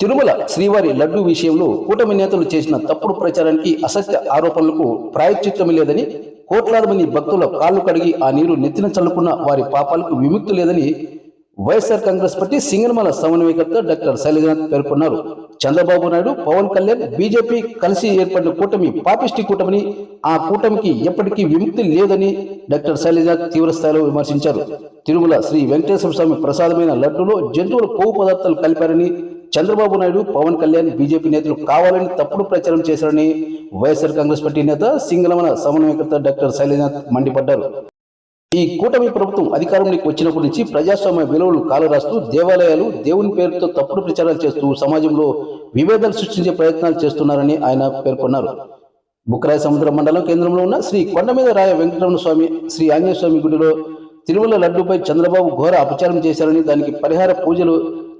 తిరుమల శ్రీవారి లడ్డు విషయంలో కూటమి నేతలు చేసిన తప్పుడు ప్రచారానికి అసత్య ఆరోపణలకు ప్రాయశ్చిత్తమే లేదని కోట్లాది మంది భక్తుల కాళ్ళు కడిగి ఆ నీరు నెత్తిన చల్లుకున్న వారి పాపాలకు విముక్తి లేదని వైఎస్ఆర్ కాంగ్రెస్ పార్టీ సింగనమల సమన్వయకర్త డాక్టర్ శైలజనాథ్ పేర్కొన్నారు. చంద్రబాబు నాయుడు పవన్ కళ్యాణ్ బీజేపీ కలిసి ఏర్పడిన కూటమి పాపిష్టి కూటమిని ఆ కూటమికి ఎప్పటికీ విముక్తి లేదని డాక్టర్ శైలజనాథ్ తీవ్రస్థాయిలో విమర్శించారు. తిరుమల శ్రీ వెంకటేశ్వర స్వామి ప్రసాదమైన లడ్డులో జంతువుల కొవ్వు పదార్థాలు కలిపారని చంద్రబాబు నాయుడు పవన్ కళ్యాణ్ బీజేపీ నేతలు కావాలని తప్పుడు ప్రచారం చేశారని వైఎస్ఆర్ కాంగ్రెస్ పార్టీ నేత సింగనమన సమన్వయకర్త డాక్టర్ శైలజనాథ్ మండిపడ్డారు. ఈ కూటమి ప్రభుత్వం అధికారంలోకి వచ్చినప్పటి నుంచి ప్రజాస్వామ్య విలువలు కాలరాస్తూ దేవాలయాలు దేవుని పేరుతో తప్పుడు ప్రచారాలు చేస్తూ సమాజంలో విభేదాలు సృష్టించే ప్రయత్నాలు చేస్తున్నారని ఆయన పేర్కొన్నారు. బుక్కరాయ సముద్ర మండలం కేంద్రంలో ఉన్న శ్రీ కొండ మీద రాయ వెంకటరమణ స్వామి శ్రీ ఆంజనేయ స్వామి గుడిలో తిరుమల లడ్డుపై చంద్రబాబు ఘోర అపచారం చేశారని దానికి పరిహార పూజలు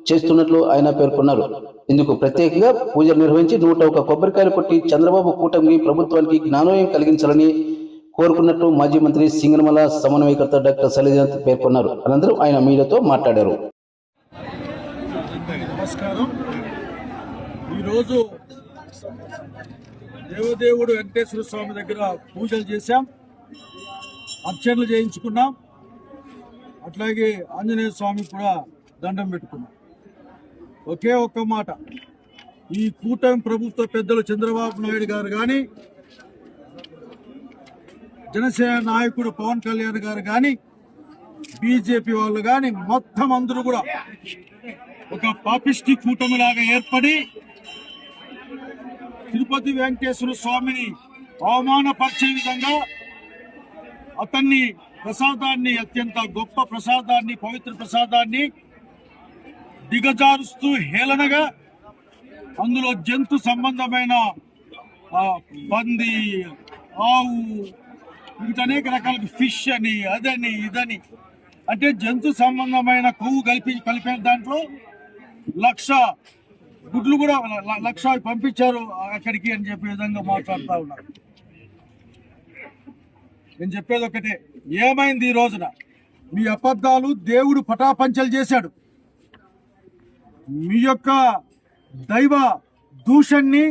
చేస్తున్నట్లు ఆయన పేర్కొన్నారు. ఇందుకు ప్రత్యేకంగా పూజలు నిర్వహించి నూట ఒక కొబ్బరికాయలు కొట్టి చంద్రబాబు కూటమికి ప్రభుత్వానికి జ్ఞానోయం కలిగించాలని కోరుకున్నట్లు మాజీ మంత్రి సింగనమల సమన్వయకర్త డాక్టర్ శైలజనాథ్ పేర్కొన్నారు. అనంతరం ఆయన మీడియాతో మాట్లాడారు. నమస్కారం. ఈరోజు దేవదేవుడు వెంకటేశ్వర స్వామి దగ్గర పూజలు చేశాం. అర్చనలు చేయించుకున్నాం. అట్లాగే ఆంజనేయ స్వామి కూడా దండం పెట్టుకున్నాం. ఒకే ఒక్క మాట. ఈ కూటమి ప్రభుత్వ పెద్దలు చంద్రబాబు నాయుడు గారు కానీ జనసేన నాయకుడు పవన్ కళ్యాణ్ గారు కానీ బీజేపీ వాళ్ళు కానీ మొత్తం అందరూ కూడా ఒక పాపిష్టి కూటమిలాగా ఏర్పడి తిరుపతి వెంకటేశ్వర స్వామిని అవమానపరిచే విధంగా అతన్ని ప్రసాదాన్ని అత్యంత గొప్ప ప్రసాదాన్ని పవిత్ర ప్రసాదాన్ని దిగజారుస్తూ హేళనగా అందులో జంతు సంబంధమైన పంది ఆవు ఇంకా అనేక రకాల ఫిష్ అని అదని ఇదని. అంటే జంతు సంబంధమైన కొవ్వు కలిపి కలిపిన దాంట్లో లక్ష గుడ్లు కూడా లక్ష పంపించారు అక్కడికి అని చెప్పే విధంగా మాట్లాడుతూ ఉన్నారు. నేను చెప్పేది ఒకటే ఏమైంది ఈ రోజున? మీ అబద్ధాలు దేవుడు పటాపంచలు చేశాడు. మీ యొక్క దైవ దూషణ్ణి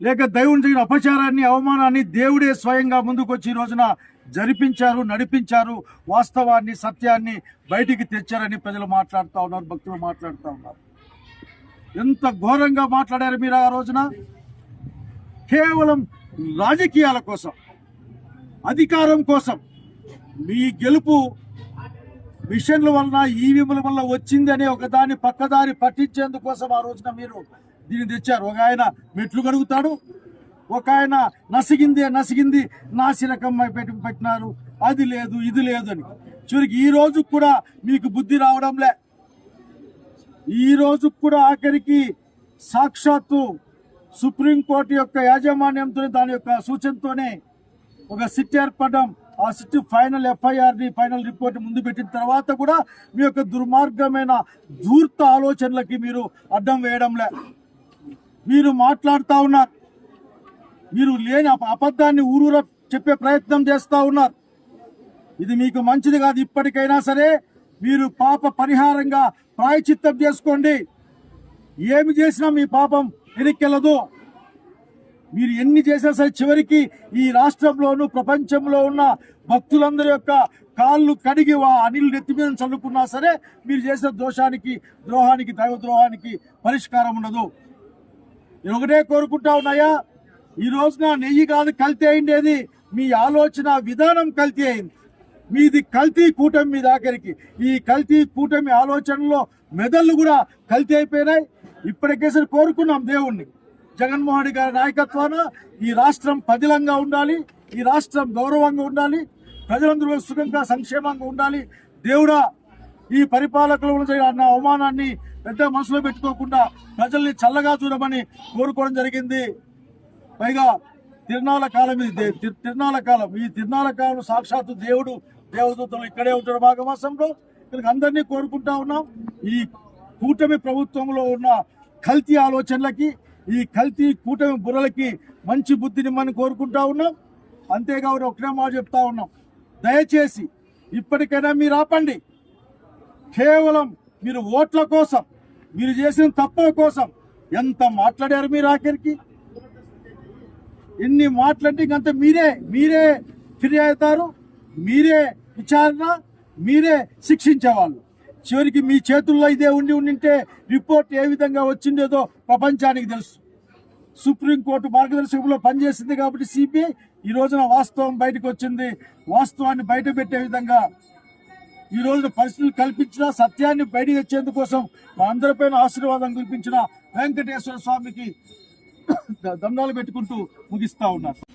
లేక దైవం జరిగిన అపచారాన్ని అవమానాన్ని దేవుడే స్వయంగా ముందుకొచ్చి ఈ రోజున జరిపించారు నడిపించారు వాస్తవాన్ని సత్యాన్ని బయటికి తెచ్చారని ప్రజలు మాట్లాడుతూ ఉన్నారు భక్తులు మాట్లాడుతూ ఉన్నారు. ఎంత ఘోరంగా మాట్లాడారు మీరు ఆ రోజున? కేవలం రాజకీయాల కోసం అధికారం కోసం మీ గెలుపు మిషన్ల వలన ఈవీఎంల వల్ల వచ్చింది అనే ఒక దాన్ని పక్కదారి పట్టించేందుకోసం ఆ రోజున మీరు దీన్ని తెచ్చారు. ఒక ఆయన మెట్లు కడుగుతాడు ఒక ఆయన నసిగింది నసిగింది నాసిరకం పెట్టి పెట్టినారు అది లేదు ఇది లేదు అని. చివరికి ఈ రోజు కూడా మీకు బుద్ధి రావడంలే. ఈ రోజు కూడా ఆఖరికి సాక్షాత్తు సుప్రీంకోర్టు యొక్క యాజమాన్యంతో దాని యొక్క సూచనతోనే ఒక సిట్ ఏర్పడడం. ఆ సిట్ ఫైనల్ ఎఫ్ఐఆర్ని ఫైనల్ రిపోర్ట్ ముందు పెట్టిన తర్వాత కూడా మీ యొక్క దుర్మార్గమైన ధూర్త ఆలోచనలకి మీరు అడ్డం వేయడంలే. మీరు మాట్లాడుతూ ఉన్నారు. మీరు లేని అప- అబద్ధాన్ని ఊరూర చెప్పే ప్రయత్నం చేస్తూ ఉన్నారు. ఇది మీకు మంచిది కాదు. ఇప్పటికైనా సరే మీరు పాప పరిహారంగా ప్రాయచిత్తం చేసుకోండి. ఏమి చేసినా మీ పాపం వెనక్కెళ్ళదు మీరు ఎన్ని చేసినా సరే చివరికి ఈ రాష్ట్రంలోను ప్రపంచంలో ఉన్న భక్తులందరి యొక్క కాళ్ళు కడిగి ఆ అనిల్ నెత్తి మీద చల్లుకున్నా సరే మీరు చేసిన దోషానికి ద్రోహానికి దైవద్రోహానికి పరిష్కారం ఉండదు. నేను ఒకటే కోరుకుంటా ఉన్నాయా? ఈ రోజున నెయ్యి కాదు కల్తీ అయిండేది మీ ఆలోచన విధానం కల్తీ అయింది. మీది కల్తీ కూటమి మీ ఆఖరికి ఈ కల్తీ కూటమి ఆలోచనలో మెదళ్ళు కూడా కల్తీ అయిపోయినాయి. ఇప్పటికేసరి కోరుకున్నాం దేవుణ్ణి. జగన్మోహన్ రెడ్డి గారి నాయకత్వాన ఈ రాష్ట్రం పదిలంగా ఉండాలి ఈ రాష్ట్రం గౌరవంగా ఉండాలి ప్రజలందరూ సుఖంగా సంక్షేమంగా ఉండాలి. దేవుడా ఈ పరిపాలకులు అన్న అవమానాన్ని పెద్ద మనసులో పెట్టుకోకుండా ప్రజల్ని చల్లగా చూడమని కోరుకోవడం జరిగింది. పైగా తిరునాళ్ళ కాలం ఇది దే- తి- తిరునాళ్ళ కాలం. ఈ తిరునాళ్ళ కాలం సాక్షాత్తు దేవుడు దేవదూతలు ఇక్కడే ఉంటాడు భాగవాసంలో. ఇక్కడికి అందరినీ కోరుకుంటా ఉన్నాం. ఈ కూటమి ప్రభుత్వంలో ఉన్న కల్తీ ఆలోచనలకి ఈ కల్తీ కూటమి బుర్రలకి మంచి బుద్ధినిమ్మని కోరుకుంటా ఉన్నాం. అంతేకాదు ఒకటే మాట చెప్తా ఉన్నాం. దయచేసి ఇప్పటికైనా మీరు ఆపండి. కేవలం మీరు ఓట్ల కోసం మీరు చేసిన తప్పుల కోసం ఎంత మాట్లాడారు మీరు ఆఖరికి? ఎన్ని మాట్లాడి ఇంకంత మీరే మీరే ఫిర్యాదు మీరే విచారణ మీరే శిక్షించేవాళ్ళు. చివరికి మీ చేతుల్లో ఇదే ఉండి ఉండింటే రిపోర్ట్ ఏ విధంగా వచ్చిందేదో ప్రపంచానికి తెలుసు. సుప్రీంకోర్టు మార్గదర్శకంలో పనిచేసింది కాబట్టి సిబిఐ ఈ రోజున వాస్తవం బయటకు వచ్చింది. వాస్తవాన్ని బయట పెట్టే విధంగా ఈ రోజున పరిస్థితులు కల్పించిన సత్యాన్ని బయట తెచ్చేందుకోసం అందరిపైన ఆశీర్వాదం కల్పించిన వెంకటేశ్వర స్వామికి దండాలు పెట్టుకుంటూ ముగిస్తా ఉన్నారు